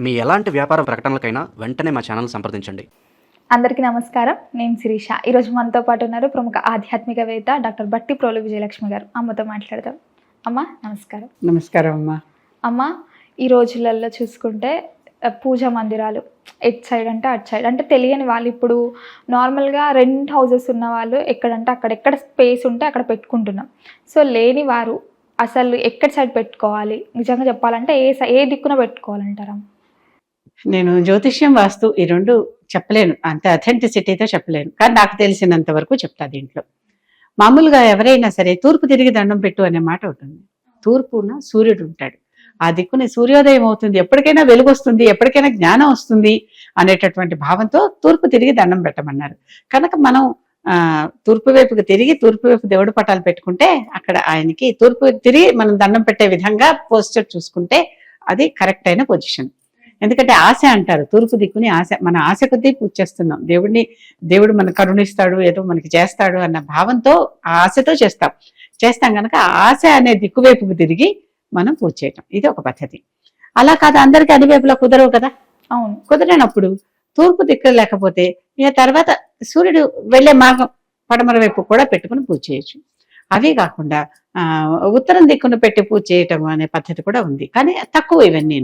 మీ ఎలాంటి వ్యాపార ప్రకటనలకైనా వెంటనే మా ఛానల్ సంప్రదించండి. అందరికీ నమస్కారం. నేను శిరీష. ఈరోజు మనతో పాటు ఉన్నారు ప్రముఖ ఆధ్యాత్మికవేత్త డాక్టర్ బట్టి ప్రోలు విజయలక్ష్మి గారు. అమ్మతో మాట్లాడదాం. అమ్మ నమస్కారం. నమస్కారం అమ్మా. అమ్మ ఈ రోజులలో చూసుకుంటే పూజా మందిరాలు ఎట్ సైడ్ అంటే అట్ సైడ్. అంటే తెలియని వాళ్ళు ఇప్పుడు నార్మల్గా రెంట్ హౌసెస్ ఉన్న వాళ్ళు ఎక్కడంటే అక్కడ ఎక్కడ స్పేస్ ఉంటే అక్కడ పెట్టుకుంటున్నాం. సో లేని వారు అసలు ఎక్కడ సైడ్ పెట్టుకోవాలి? నిజంగా చెప్పాలంటే ఏ సై- ఏ దిక్కున పెట్టుకోవాలంటారా నేను జ్యోతిష్యం వాస్తు ఈ రెండు చెప్పలేను. అంత అథెంటిసిటీతో చెప్పలేను. కానీ నాకు తెలిసినంత వరకు చెప్తా దీంట్లో. మామూలుగా ఎవరైనా సరే తూర్పు తిరిగి దండం పెట్టు అనే మాట ఉంటుంది తూర్పున సూర్యుడు ఉంటాడు. ఆ దిక్కుని సూర్యోదయం అవుతుంది. ఎప్పటికైనా వెలుగు వస్తుంది. ఎప్పటికైనా జ్ఞానం వస్తుంది అనేటటువంటి భావంతో తూర్పు తిరిగి దండం పెట్టమన్నారు. కనుక మనం ఆ తూర్పు వైపుకి తిరిగి తూర్పు వైపు దేవుడు పటాలు పెట్టుకుంటే అక్కడ ఆయనకి తూర్పు తిరిగి మనం దండం పెట్టే విధంగా పోస్టర్ చూసుకుంటే అది కరెక్ట్ అయిన పొజిషన్ ఎందుకంటే ఆశ అంటారు తూర్పు దిక్కుని ఆశ మన ఆశ కొద్దీ పూజ చేస్తున్నాం. దేవుడిని దేవుడు మన కరుణిస్తాడు ఏదో మనకి చేస్తాడు అన్న భావంతో ఆ ఆశతో చేస్తాం. చేస్తాం కనుక ఆశ అనే దిక్కు వైపుకు తిరిగి మనం పూజ చేయటం. ఇది ఒక పద్ధతి. అలా కాదు అందరికీ అన్ని వైపులా కుదరవు కదా? అవును. కుదరనప్పుడు తూర్పు దిక్కు లేకపోతే ఇక తర్వాత సూర్యుడు వెళ్ళే మార్గం పడమర వైపు కూడా పెట్టుకుని పూజ చేయొచ్చు. అవి కాకుండా ఆ ఉత్తరం దిక్కును పెట్టి పూజ చేయటం అనే పద్ధతి కూడా ఉంది. కానీ తక్కువ ఇవన్నీ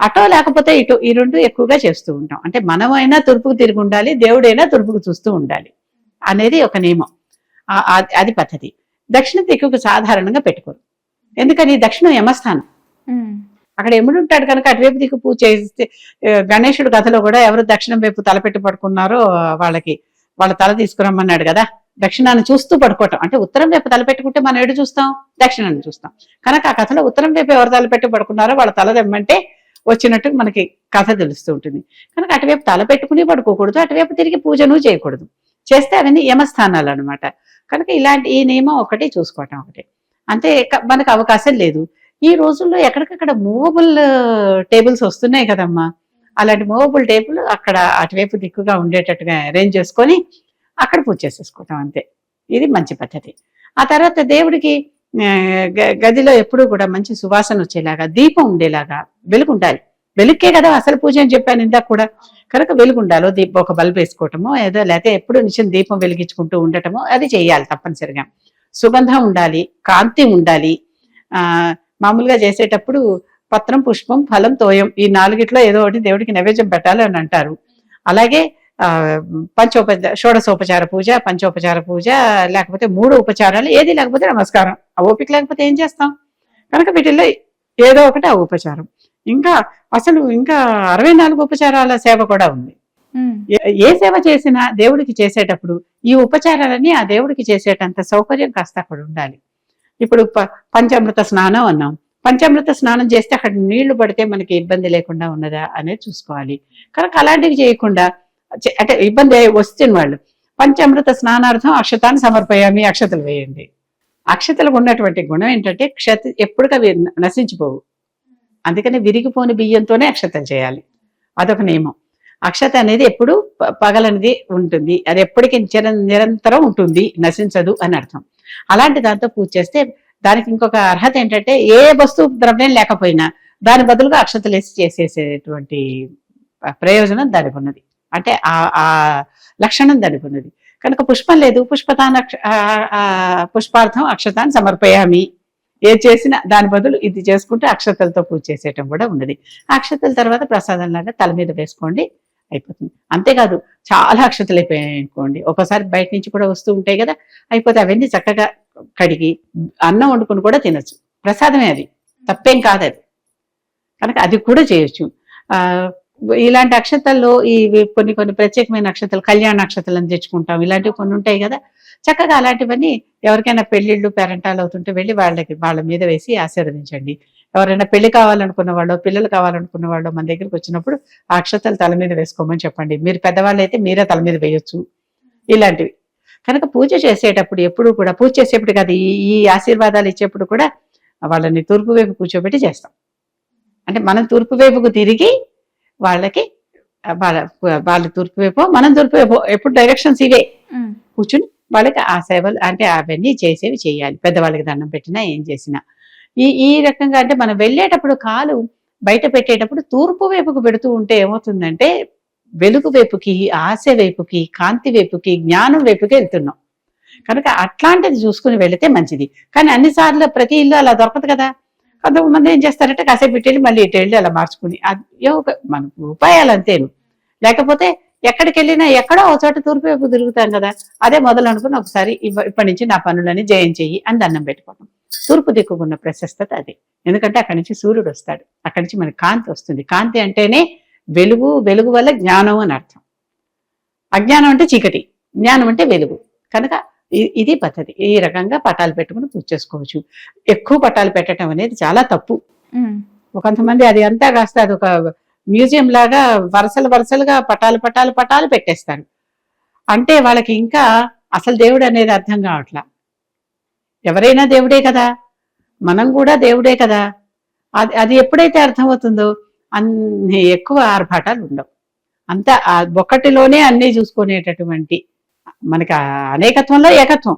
అటో లేకపోతే ఇటు ఈ రెండు ఎక్కువగా చేస్తూ ఉంటాం. అంటే మనమైనా తూర్పుకు తిరిగి ఉండాలి దేవుడైనా తూర్పుకు చూస్తూ ఉండాలి అనేది ఒక నియమం. అది పద్ధతి. దక్షిణ దిక్కుకు సాధారణంగా పెట్టుకోరు. ఎందుకని? దక్షిణం యమస్థానం. అక్కడ ఎముడు ఉంటాడు కనుక అటువైపు దిక్కు పూజ చేస్తే గణేశుడు కథలో కూడా ఎవరు దక్షిణం వైపు తలపెట్టి పడుకున్నారో వాళ్ళకి వాళ్ళ తల తీసుకురమ్మన్నాడు కదా. దక్షిణాన్ని చూస్తూ పడుకోవటం. అంటే ఉత్తరం వైపు తలపెట్టుకుంటే మనం ఎటు చూస్తాం? దక్షిణాన్ని చూస్తాం. కనుక ఆ కథలో ఉత్తరం వైపు ఎవరు తలపెట్టి పడుకున్నారో వాళ్ళ తల తెమ్మంటే వచ్చినట్టు మనకి కథ తెలుస్తూ ఉంటుంది. కనుక అటువైపు తల పెట్టుకుని పడుకోకూడదు అటువైపు తిరిగి పూజను చేయకూడదు. చేస్తే అవన్నీ యమస్థానాలు అనమాట కనుక ఇలాంటి ఈ నియమం ఒకటి చూసుకోవటం ఒకటి. అంతే క- మనకు అవకాశం లేదు. ఈ రోజుల్లో ఎక్కడికక్కడ మూవబుల్ టేబుల్స్ వస్తున్నాయి కదమ్మా. అలాంటి మూవబుల్ టేబుల్ అక్కడ అటువైపు దిక్కుగా ఉండేటట్టుగా అరేంజ్ చేసుకొని అక్కడ పూజ చేసేసుకోవటం అంతే. ఇది మంచి పద్ధతి. ఆ తర్వాత దేవుడికి గదిలో ఎప్పుడూ కూడా మంచి సువాసన వచ్చేలాగా దీపం ఉండేలాగా వెలుగు ఉండాలి వెలుక్కే కదా అసలు పూజ అని చెప్పాను ఇందాక కూడా. కనుక వెలుగు ఉండాలో దీపం ఒక బల్బ్ వేసుకోవటమో ఏదో లేకపోతే ఎప్పుడు నిత్యం దీపం వెలిగించుకుంటూ ఉండటమో అది చేయాలి తప్పనిసరిగా. సుగంధం ఉండాలి కాంతి ఉండాలి. ఆ మామూలుగా చేసేటప్పుడు పత్రం పుష్పం ఫలం తోయం ఈ నాలుగిట్లో ఏదో ఒకటి దేవుడికి నైవేద్యం పెట్టాలి అని అంటారు. అలాగే ఆ పంచోప షోడశోపచార పూజ పంచోపచార పూజ లేకపోతే మూడు ఉపచారాలు ఏది లేకపోతే నమస్కారం. ఆ ఓపిక లేకపోతే ఏం చేస్తాం? కనుక వీటిల్లో ఏదో ఒకటి ఆ ఉపచారం. ఇంకా అసలు ఇంకా అరవై నాలుగు ఉపచారాల సేవ కూడా ఉంది. ఏ- సేవ చేసినా దేవుడికి చేసేటప్పుడు ఈ ఉపచారాలన్నీ ఆ దేవుడికి చేసేటంత సౌకర్యం కాస్త అక్కడ ఉండాలి. ఇప్పుడు ప- పంచామృత స్నానం అన్నాం. పంచామృత స్నానం చేస్తే అక్కడ నీళ్ళు పడితే మనకి ఇబ్బంది లేకుండా ఉన్నదా అనేది చూసుకోవాలి. కనుక అలాంటివి చేయకుండా అంటే ఇబ్బంది వస్తుంది వస్తున్న వాళ్ళు. పంచామృత స్నానార్థం అక్షతాన్ని సమర్పయామి అక్షతలు వేయండి. అక్షతలకు ఉన్నటువంటి గుణం ఏంటంటే క్షత ఎప్పుడు అవి నశించిపోవు. అందుకని విరిగిపోని బియ్యంతోనే అక్షతం చేయాలి. అదొక నియమం. అక్షత అనేది ఎప్పుడు పగలనిది ఉంటుంది. అది ఎప్పటికీ నిరంతరం ఉంటుంది. నశించదు అని అర్థం. అలాంటి దాంతో పూజ చేస్తే దానికి ఇంకొక అర్హత ఏంటంటే ఏ వస్తువు ద్రవ్యం లేకపోయినా దాని బదులుగా అక్షతలు వేసి చేసేసేటువంటి ప్రయోజనం దానికి ఉన్నది. అంటే ఆ ఆ లక్షణం దానికి ఉన్నది. కనుక పుష్పం లేదు. పుష్పతాన్ ఆ- పుష్పార్థం అక్షతాన్ని సమర్పయామి. ఏది చేసినా దాని బదులు ఇది చేసుకుంటే అక్షతలతో పూజ చేసేయటం కూడా ఉన్నది. అక్షతల తర్వాత ప్రసాదం లాగా తల మీద వేసుకోండి అయిపోతుంది. అంతేకాదు చాలా అక్షతలు అయిపోయాయి అనుకోండి ఒక్కోసారి బయట నుంచి కూడా వస్తూ ఉంటాయి కదా అయిపోతే అవన్నీ చక్కగా కడిగి అన్నం వండుకొని కూడా తినొచ్చు. ప్రసాదమే అది. తప్పేం కాదు అది కనుక అది కూడా చేయొచ్చు. ఆ ఇలాంటి అక్షతల్లో ఈ కొన్ని కొన్ని ప్రత్యేకమైన నక్షత్రాలు కళ్యాణ నక్షత్రాలను తెచ్చుకుంటాం. ఇలాంటివి కొన్ని ఉంటాయి కదా. చక్కగా అలాంటివన్నీ ఎవరికైనా పెళ్ళిళ్ళు పేరెంటాలు అవుతుంటే వెళ్ళి వాళ్ళకి వాళ్ళ మీద వేసి ఆశీర్వదించండి. ఎవరైనా పెళ్ళి కావాలనుకున్న వాళ్ళు పిల్లలు కావాలనుకున్న వాళ్ళు మన దగ్గరికి వచ్చినప్పుడు ఆ అక్షతలు తల మీద వేసుకోమని చెప్పండి. మీరు పెద్దవాళ్ళు అయితే మీరే తల మీద వేయొచ్చు. ఇలాంటివి. కనుక పూజ చేసేటప్పుడు ఎప్పుడు కూడా పూజ చేసేప్పుడు కాదు ఈ ఈ ఆశీర్వాదాలు ఇచ్చేప్పుడు కూడా వాళ్ళని తూర్పు వైపు కూర్చోబెట్టి చేస్తాం. అంటే మనం తూర్పు వైపుకు తిరిగి వాళ్ళకి వాళ్ళ వాళ్ళు తూర్పు వైపు మనం తూర్పు వైపు ఎప్పుడు డైరెక్షన్స్ ఇవే. కూర్చుని వాళ్ళకి ఆ సేవలు అంటే అవన్నీ చేసేవి చేయాలి. పెద్దవాళ్ళకి దండం పెట్టినా ఏం చేసినా. ఈ ఈ రకంగా అంటే మనం వెళ్ళేటప్పుడు కాలు బయట పెట్టేటప్పుడు తూర్పు వైపుకు పెడుతూ ఉంటే ఏమవుతుందంటే వెలుగు వైపుకి ఆశ వైపుకి కాంతి వైపుకి జ్ఞానం వైపుకి వెళ్తున్నాం. కనుక అట్లాంటిది చూసుకుని వెళితే మంచిది. కానీ అన్నిసార్లు ప్రతి ఇల్లు అలా దొరకదు కదా. కొంతమంది ఏం చేస్తారంటే కాసేపు ఇటు వెళ్ళి మళ్ళీ ఇటు వెళ్ళి అలా మార్చుకుని అది ఒక మనకు ఉపాయాలు అంతేను. లేకపోతే ఎక్కడికి వెళ్ళినా ఎక్కడో ఒక చోట తూర్పు వైపు తిరుగుతాం కదా అదే మొదలు అనుకుని ఒకసారి ఇప్పటి నుంచి నా పనులని జయం చెయ్యి అని దండం పెట్టుకోవడం తూర్పు దిక్కుకున్న ప్రశస్తత అది. ఎందుకంటే అక్కడి నుంచి సూర్యుడు వస్తాడు. అక్కడి నుంచి మనకి కాంతి వస్తుంది. కాంతి అంటేనే వెలుగు వెలుగు వల్ల జ్ఞానం అని అర్థం. అజ్ఞానం అంటే చీకటి. జ్ఞానం అంటే వెలుగు. కనుక ఇది పద్ధతి. ఈ రకంగా పటాలు పెట్టుకుని పూజ చేసుకోవచ్చు. ఎక్కువ పటాలు పెట్టడం అనేది చాలా తప్పు. కొంతమంది అది అంతా కాస్త అది ఒక మ్యూజియం లాగా వరుసలు వరుసలుగా పటాలు పటాలు పటాలు పెట్టేస్తారు. అంటే వాళ్ళకి ఇంకా అసలు దేవుడు అనేది అర్థం కావట్లా. ఎవరైనా దేవుడే కదా. మనం కూడా దేవుడే కదా. అది అది ఎప్పుడైతే అర్థమవుతుందో అన్ని ఎక్కువ ఆర్భాటాలు ఉండవు. అంతా ఒక్కటిలోనే అన్ని చూసుకునేటటువంటి మనకి ఆ అనేకత్వంలో ఏకత్వం.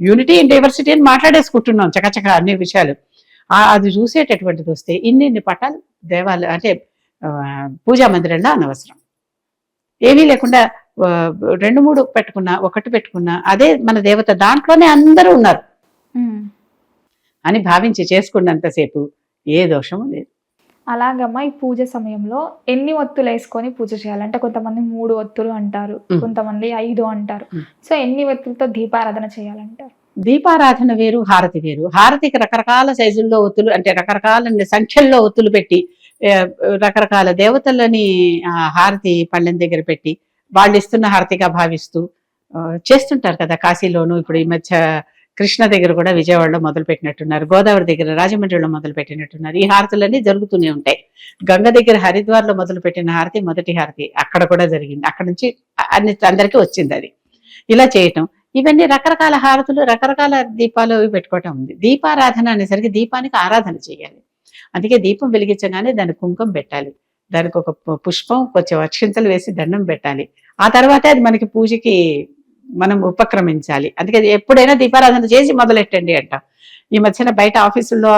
యూనిటీ ఇన్ డైవర్సిటీ అని మాట్లాడేసుకుంటున్నాం చకచక అన్ని విషయాలు. అది చూసేటటువంటిది వస్తే ఇన్ని ఇన్ని పటాలు దేవాలయం అంటే పూజా మందిరంలో అనవసరం. ఏమీ లేకుండా రెండు మూడు పెట్టుకున్నా ఒకటి పెట్టుకున్నా అదే మన దేవత దాంట్లోనే అందరూ ఉన్నారు. అని భావించి చేసుకున్నంతసేపు ఏ దోషము లేదు. అలాగమ్మా ఈ పూజ సమయంలో ఎన్ని ఒత్తులు వేసుకొని పూజ చేయాలంటే కొంతమంది మూడు ఒత్తులు అంటారు. కొంతమంది ఐదు అంటారు. సో ఎన్ని ఒత్తులతో దీపారాధన చేయాలంటారు దీపారాధన వేరు హారతి వేరు హారతికి రకరకాల సైజుల్లో ఒత్తులు అంటే రకరకాల సంఖ్యల్లో ఒత్తులు పెట్టి రకరకాల దేవతలని హారతి పళ్ళెం దగ్గర పెట్టి వాళ్ళు ఇస్తున్న హారతిగా భావిస్తూ చేస్తుంటారు కదా కాశీలోను ఇప్పుడు ఈ మధ్య కృష్ణ దగ్గర కూడా విజయవాడలో మొదలు పెట్టినట్టున్నారు గోదావరి దగ్గర రాజమండ్రిలో మొదలుపెట్టినట్టున్నారు. ఈ హారతులన్నీ జరుగుతూనే ఉంటాయి. గంగ దగ్గర హరిద్వార్లో మొదలు పెట్టిన హారతి మొదటి హారతి అక్కడ కూడా జరిగింది. అక్కడ నుంచి అన్ని అందరికీ వచ్చింది అది. ఇలా చేయటం. ఇవన్నీ రకరకాల హారతులు రకరకాల దీపాలు పెట్టుకోవటం ఉంది. దీపారాధన అనేసరికి దీపానికి ఆరాధన చేయాలి. అందుకే దీపం వెలిగించగానే దాని కుంకుమ పెట్టాలి. దానికి ఒక పు- పుష్పం కొంచెం అక్షింతలు వేసి దండం పెట్టాలి. ఆ తర్వాతే అది మనకి పూజకి మనం ఉపక్రమించాలి. అందుకే ఎప్పుడైనా దీపారాధన చేసి మొదలెట్టండి అంటాం. ఈ మధ్యన బయట ఆఫీసుల్లో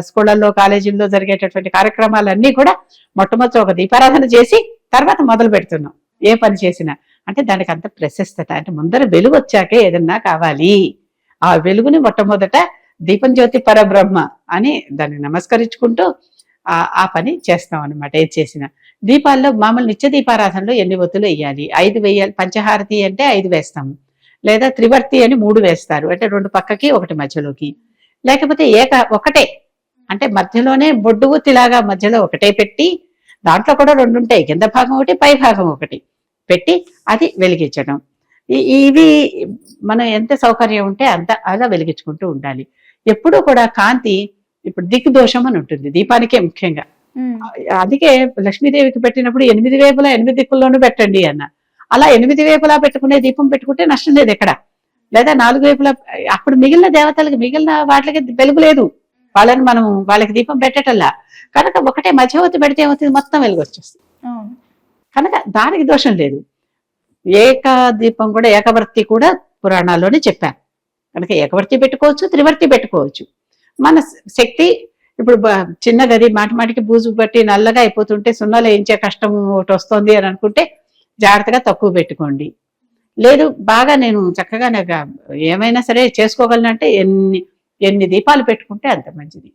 స్కూళ్ళల్లో కాలేజీల్లో జరిగేటటువంటి కార్యక్రమాలన్నీ కూడా మొట్టమొదటి ఒక దీపారాధన చేసి తర్వాత మొదలు పెడుతున్నాం. ఏ పని చేసినా. అంటే దానికి అంత ప్రశస్తత. అంటే ముందర వెలుగు వచ్చాకే ఏదన్నా కావాలి. ఆ వెలుగుని మొట్టమొదట దీపం జ్యోతి పరబ్రహ్మ అని దాన్ని నమస్కరించుకుంటూ ఆ ఆ పని చేస్తాం అనమాట ఏది చేసినా. దీపాల్లో మామూలు నిత్య దీపారాధనలో ఎన్ని ఒత్తులు వేయాలి? ఐదు వేయాలి. పంచహారతి అంటే ఐదు వేస్తాము. లేదా త్రివర్తి అని మూడు వేస్తారు. అంటే రెండు పక్కకి ఒకటి మధ్యలోకి. లేకపోతే ఏక ఒకటే. అంటే మధ్యలోనే బొడ్డు ఒత్తిలాగా మధ్యలో ఒకటే పెట్టి దాంట్లో కూడా రెండు ఉంటాయి. కింద భాగం ఒకటి పై భాగం ఒకటి పెట్టి అది వెలిగించడం. ఇవి మనం ఎంత సౌకర్యం ఉంటే అంత అలా వెలిగించుకుంటూ ఉండాలి. ఎప్పుడూ కూడా కాంతి ఇప్పుడు దిక్కు దోషం అని ఉంటుంది. దీపానికే ముఖ్యంగా. అందుకే లక్ష్మీదేవికి పెట్టినప్పుడు ఎనిమిది వేపులా ఎనిమిది దిక్కుల్లోనూ పెట్టండి అన్న. అలా ఎనిమిది వేపులా పెట్టుకునే దీపం పెట్టుకుంటే నష్టం లేదు ఎక్కడ. లేదా నాలుగు వైపులా అప్పుడు మిగిలిన దేవతలకి మిగిలిన వాటికి వెలుగు లేదు. వాళ్ళని మనం వాళ్ళకి దీపం పెట్టటల్లా. కనుక ఒకటే మధ్యవర్తి పెడితే ఏమవుతుంది? మొత్తం వెలుగు వచ్చేస్తుంది. కనుక దానికి దోషం లేదు. ఏక దీపం కూడా ఏకవర్తి కూడా పురాణాల్లోనే చెప్పారు కనుక ఏకవర్తి పెట్టుకోవచ్చు త్రివర్తి పెట్టుకోవచ్చు. మన శక్తి ఇప్పుడు చిన్న గది మాటమాటికి బూజు పట్టి నల్లగా అయిపోతుంటే సున్నాలు వేయించే కష్టం ఒకటి వస్తుంది అని అనుకుంటే జాగ్రత్తగా తక్కువ పెట్టుకోండి. లేదు బాగా నేను చక్కగా నాకు ఏమైనా సరే చేసుకోగలనంటే ఎన్ని ఎన్ని దీపాలు పెట్టుకుంటే అంత మంచిది.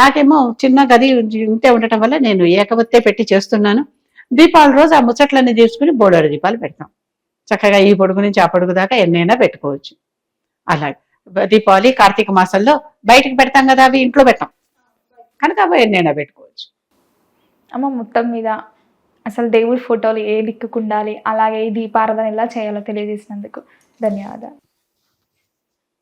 నాకేమో చిన్న గది ఇంతే ఉండటం వల్ల నేను ఏకవత్తే పెట్టి చేస్తున్నాను. దీపాల రోజు ఆ ముచ్చట్లన్నీ తీసుకుని బోడోరు దీపాలు పెడతాం. చక్కగా ఈ పొడుగు నుంచి ఆ పొడుగు దాకా ఎన్నైనా పెట్టుకోవచ్చు. అలాగే. దీపావళి కార్తీక మాసంలో బయటకు పెడతాం కదా అవి ఇంట్లో పెట్టాం. కనుక అవి ఎన్నైనా పెట్టుకోవచ్చు. అమ్మ మొత్తం మీద అసలు దేవుడి ఫోటోలు ఏ దిక్కుకుండాలి అలాగే ఈ దీపారాధన ఎలా చేయాలో తెలియజేసినందుకు ధన్యవాదాలు.